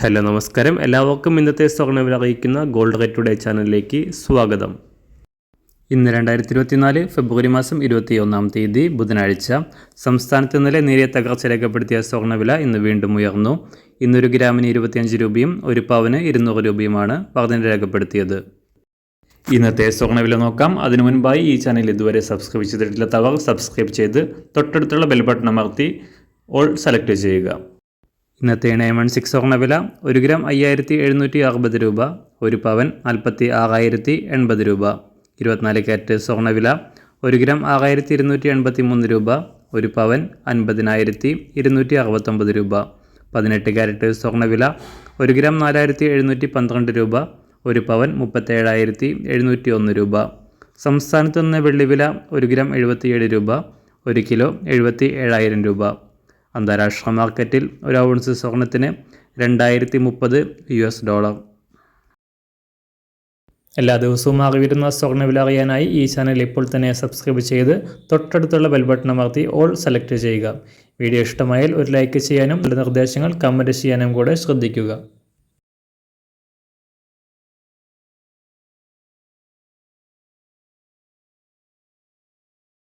Hello നമസ്കാരം. എല്ലാവർക്കും ഇന്നത്തെ സ്വർണവില അറിയിക്കുന്ന ഗോൾഡ് റേറ്റ് ടുഡേ ചാനലിലേക്ക് സ്വാഗതം. ഇന്ന് രണ്ടായിരത്തി ഇരുപത്തിനാല് ഫെബ്രുവരി മാസം ഇരുപത്തി ഒന്നാം തീയതി ബുധനാഴ്ച. സംസ്ഥാനത്ത് ഇന്നലെ നേരിയ തകർച്ച രേഖപ്പെടുത്തിയ സ്വർണവില ഇന്ന് വീണ്ടും ഉയർന്നു. ഇന്നൊരു ഗ്രാമിന് ഇരുപത്തിയഞ്ച് രൂപയും ഒരു പവന് ഇരുന്നൂറ് രൂപയുമാണ് വർധന രേഖപ്പെടുത്തിയത്. ഇന്നത്തെ സ്വർണവില നോക്കാം. അതിനു മുൻപായി ഈ ചാനൽ ഇതുവരെ സബ്സ്ക്രൈബ് ചെയ്തിട്ടില്ലാത്തവർ സബ്സ്ക്രൈബ് ചെയ്ത് തൊട്ടടുത്തുള്ള ബെൽ ബട്ടൺ അമർത്തി ഓൾ സെലക്ട് ചെയ്യുക. ഇന്നത്തെ നയൻ വൺ സിക്സ് സ്വർണവില ഒരു ഗ്രാം അയ്യായിരത്തി എഴുന്നൂറ്റി അറുപത് രൂപ ഒരു പവൻ നാൽപ്പത്തി ആറായിരത്തി എൺപത് രൂപ. ഇരുപത്തിനാല് കാരറ്റ് സ്വർണവില ഒരു ഗ്രാം ആറായിരത്തി ഇരുന്നൂറ്റി എൺപത്തി മൂന്ന് രൂപ ഒരു പവൻ അൻപതിനായിരത്തി ഇരുന്നൂറ്റി അറുപത്തൊമ്പത് രൂപ. പതിനെട്ട് കാരറ്റ് സ്വർണവില ഒരു ഗ്രാം നാലായിരത്തി എഴുന്നൂറ്റി പന്ത്രണ്ട് രൂപ ഒരു പവൻ മുപ്പത്തേഴായിരത്തി എഴുന്നൂറ്റി ഒന്ന് രൂപ. സംസ്ഥാനത്ത് നിന്ന് വെള്ളിവില ഒരു ഗ്രാം എഴുപത്തിയേഴ് രൂപ ഒരു കിലോ എഴുപത്തി ഏഴായിരം രൂപ. അന്താരാഷ്ട്ര മാർക്കറ്റിൽ ഒരു ഔൺസ് സ്വർണത്തിന് രണ്ടായിരത്തി മുപ്പത് യു എസ് ഡോളർ. എല്ലാ ദിവസവും അറിവിരുന്ന സ്വർണവില അറിയാനായി ഈ ചാനൽ ഇപ്പോൾ തന്നെ സബ്സ്ക്രൈബ് ചെയ്ത് തൊട്ടടുത്തുള്ള ബെൽബട്ടൺ അമർത്തി ഓൾ സെലക്ട് ചെയ്യുക. വീഡിയോ ഇഷ്ടമായാൽ ഒരു ലൈക്ക് ചെയ്യാനും നിർദ്ദേശങ്ങൾ കമന്റ് ചെയ്യാനും കൂടെ ശ്രദ്ധിക്കുക.